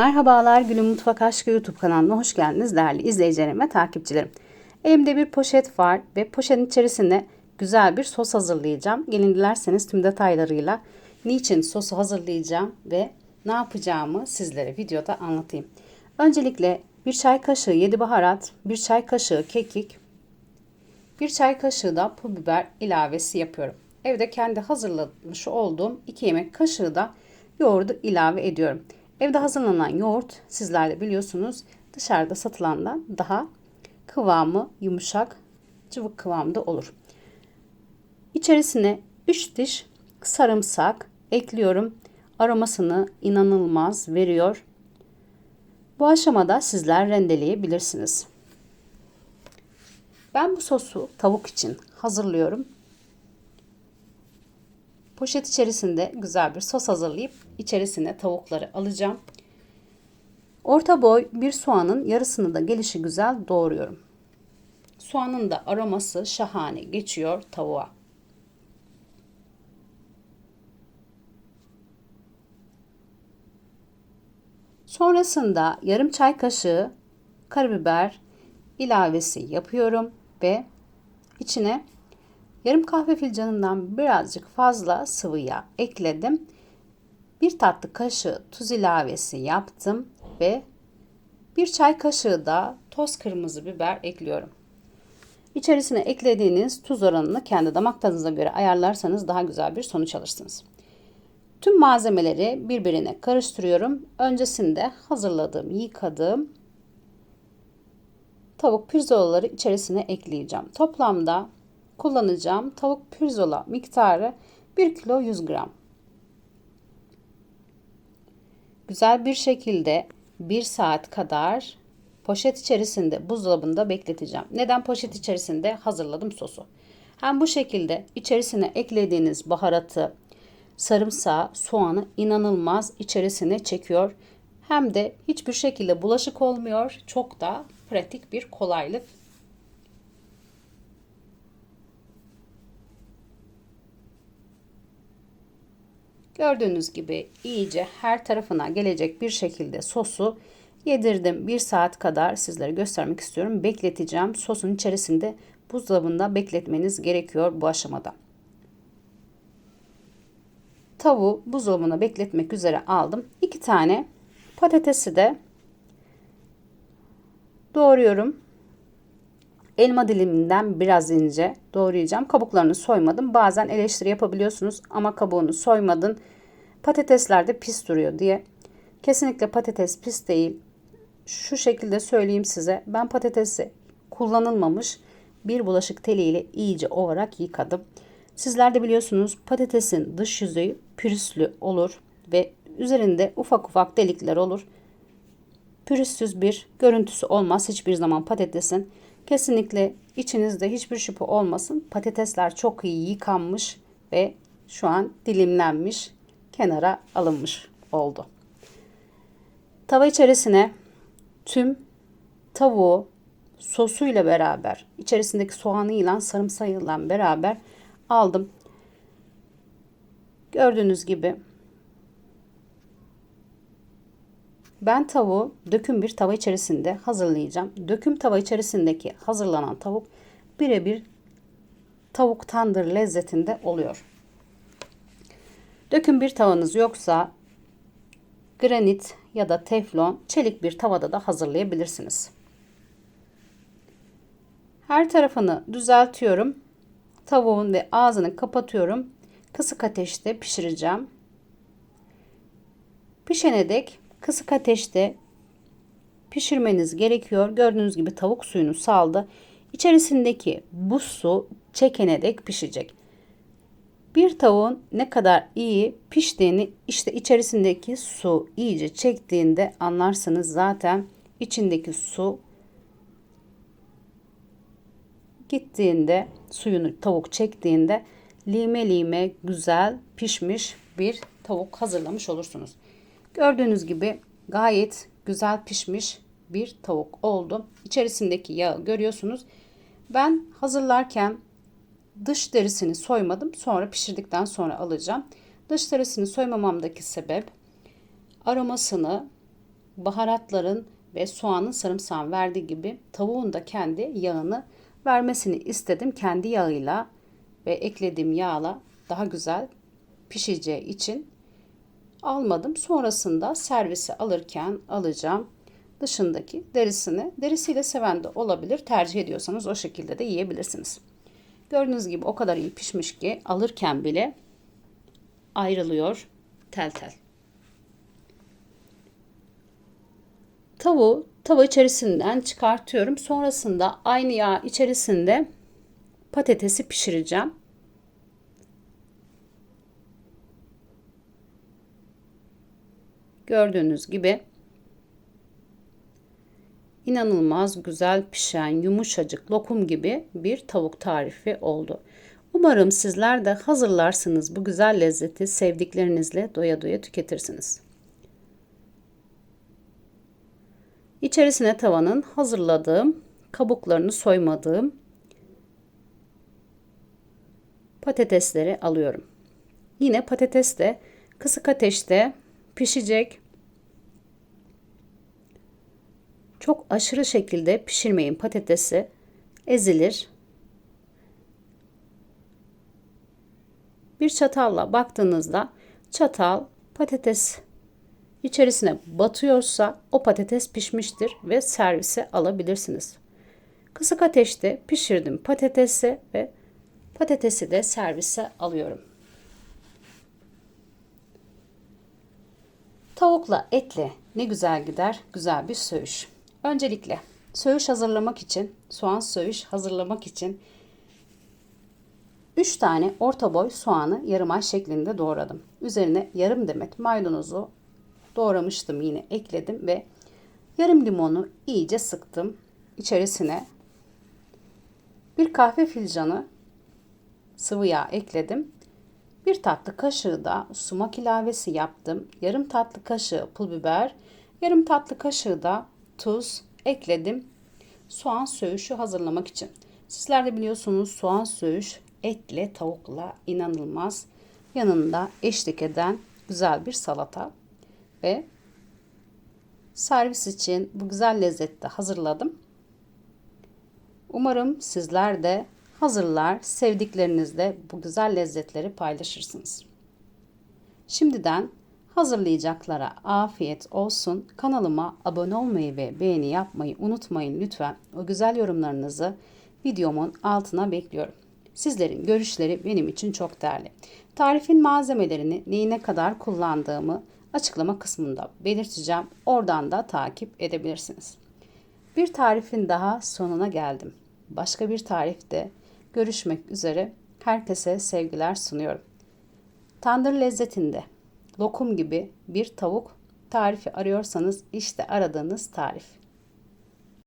Merhabalar Gülüm Mutfak Aşkı YouTube kanalına hoş geldiniz değerli izleyicilerim ve takipçilerim. Elimde bir poşet var ve poşetin içerisine güzel bir sos hazırlayacağım. Gelin dilerseniz tüm detaylarıyla niçin sosu hazırlayacağım ve ne yapacağımı sizlere videoda anlatayım. Öncelikle bir çay kaşığı 7 baharat, bir çay kaşığı kekik, bir çay kaşığı da pul biber ilavesi yapıyorum. Evde kendi hazırlamış olduğum 2 yemek kaşığı da yoğurdu ilave ediyorum. Evde hazırlanan yoğurt sizler de biliyorsunuz dışarıda satılandan daha kıvamı yumuşak, cıvık kıvamda olur. İçerisine 3 diş sarımsak ekliyorum. Aromasını inanılmaz veriyor. Bu aşamada sizler rendeleyebilirsiniz. Ben bu sosu tavuk için hazırlıyorum. Poşet içerisinde güzel bir sos hazırlayıp içerisine tavukları alacağım. Orta boy bir soğanın yarısını da gelişi güzel doğruyorum. Soğanın da aroması şahane geçiyor tavuğa. Sonrasında yarım çay kaşığı karabiber ilavesi yapıyorum ve içine yarım kahve fincanından birazcık fazla sıvı yağ ekledim. Bir tatlı kaşığı tuz ilavesi yaptım ve bir çay kaşığı da toz kırmızı biber ekliyorum. İçerisine eklediğiniz tuz oranını kendi damak tadınıza göre ayarlarsanız daha güzel bir sonuç alırsınız. Tüm malzemeleri birbirine karıştırıyorum. Öncesinde hazırladığım, yıkadığım tavuk pirzolaları içerisine ekleyeceğim. Toplamda kullanacağım tavuk pirzola miktarı 1 kilo 100 gram. Güzel bir şekilde 1 saat kadar poşet içerisinde buzdolabında bekleteceğim. Neden poşet içerisinde hazırladım sosu? Hem bu şekilde içerisine eklediğiniz baharatı, sarımsağı, soğanı inanılmaz içerisine çekiyor. Hem de hiçbir şekilde bulaşık olmuyor. Çok da pratik bir kolaylık. Gördüğünüz gibi iyice her tarafına gelecek bir şekilde sosu yedirdim. Bir saat kadar sizlere göstermek istiyorum. Bekleteceğim. Sosun içerisinde buzdolabında bekletmeniz gerekiyor bu aşamada. Tavuğu buzdolabına bekletmek üzere aldım. İki tane patatesi de doğruyorum. Elma diliminden biraz ince doğrayacağım. Kabuklarını soymadım. Bazen eleştiri yapabiliyorsunuz ama kabuğunu soymadın. Patatesler de pis duruyor diye. Kesinlikle patates pis değil. Şu şekilde söyleyeyim size. Ben patatesi kullanılmamış bir bulaşık teliyle iyice ovarak yıkadım. Sizler de biliyorsunuz patatesin dış yüzeyi pürüzlü olur ve üzerinde ufak ufak delikler olur. Pürüzsüz bir görüntüsü olmaz hiçbir zaman patatesin. Kesinlikle içinizde hiçbir şüphe olmasın. Patatesler çok iyi yıkanmış ve şu an dilimlenmiş, kenara alınmış oldu. Tava içerisine tüm tavuğu sosuyla beraber, içerisindeki soğanıyla, sarımsağıyla beraber aldım. Gördüğünüz gibi Ben tavuğu döküm bir tava içerisinde hazırlayacağım. Döküm tava içerisindeki hazırlanan tavuk birebir tavuk tandır lezzetinde oluyor. Döküm bir tavanız yoksa granit ya da teflon çelik bir tavada da hazırlayabilirsiniz. Her tarafını düzeltiyorum. Tavuğun ve ağzını kapatıyorum. Kısık ateşte pişireceğim. Pişene dek kısık ateşte pişirmeniz gerekiyor. Gördüğünüz gibi tavuk suyunu saldı. İçerisindeki bu su çekene dek pişecek. Bir tavuğun ne kadar iyi piştiğini işte içerisindeki su iyice çektiğinde anlarsınız zaten içindeki su gittiğinde suyunu tavuk çektiğinde lime lime güzel pişmiş bir tavuk hazırlamış olursunuz. Gördüğünüz gibi gayet güzel pişmiş bir tavuk oldu. İçerisindeki yağı görüyorsunuz. Ben hazırlarken dış derisini soymadım. Sonra pişirdikten sonra alacağım. Dış derisini soymamamdaki sebep aromasını baharatların ve soğanın sarımsağın verdiği gibi tavuğun da kendi yağını vermesini istedim. Kendi yağıyla ve eklediğim yağla daha güzel pişeceği için almadım. Sonrasında servise alırken alacağım dışındaki derisini. Derisiyle seven de olabilir. Tercih ediyorsanız o şekilde de yiyebilirsiniz. Gördüğünüz gibi o kadar iyi pişmiş ki alırken bile ayrılıyor tel tel. Tavuğu tava içerisinden çıkartıyorum. Sonrasında aynı yağ içerisinde patatesi pişireceğim. Gördüğünüz gibi inanılmaz güzel pişen yumuşacık lokum gibi bir tavuk tarifi oldu. Umarım sizler de hazırlarsınız bu güzel lezzeti sevdiklerinizle doya doya tüketirsiniz. İçerisine tavanın hazırladığım, kabuklarını soymadığım patatesleri alıyorum. Yine patates de kısık ateşte pişecek. Çok aşırı şekilde pişirmeyin patatesi. Ezilir. Bir çatalla baktığınızda çatal patates içerisine batıyorsa o patates pişmiştir ve servise alabilirsiniz. Kısık ateşte pişirdim patatesi ve patatesi de servise alıyorum. Tavukla etle ne güzel gider, güzel bir söğüş. Öncelikle söğüş hazırlamak için, soğan söğüş hazırlamak için 3 tane orta boy soğanı yarım ay şeklinde doğradım. Üzerine yarım demet maydanozu doğramıştım yine ekledim ve yarım limonu iyice sıktım. İçerisine bir kahve fincanı sıvı yağ ekledim. Bir tatlı kaşığı da sumak ilavesi yaptım. Yarım tatlı kaşığı pul biber, yarım tatlı kaşığı da tuz ekledim. Soğan söğüşü hazırlamak için. Sizler de biliyorsunuz soğan söğüş etle tavukla inanılmaz yanında eşlik eden güzel bir salata ve servis için bu güzel lezzeti hazırladım. Umarım sizler de hazırlar, sevdiklerinizle bu güzel lezzetleri paylaşırsınız. Şimdiden hazırlayacaklara afiyet olsun. Kanalıma abone olmayı ve beğeni yapmayı unutmayın lütfen. O güzel yorumlarınızı videomun altına bekliyorum. Sizlerin görüşleri benim için çok değerli. Tarifin malzemelerini neyine kadar kullandığımı açıklama kısmında belirteceğim. Oradan da takip edebilirsiniz. Bir tarifin daha sonuna geldim. Başka bir tarifte görüşmek üzere. Herkese sevgiler sunuyorum. Tandır lezzetinde lokum gibi bir tavuk tarifi arıyorsanız işte aradığınız tarif.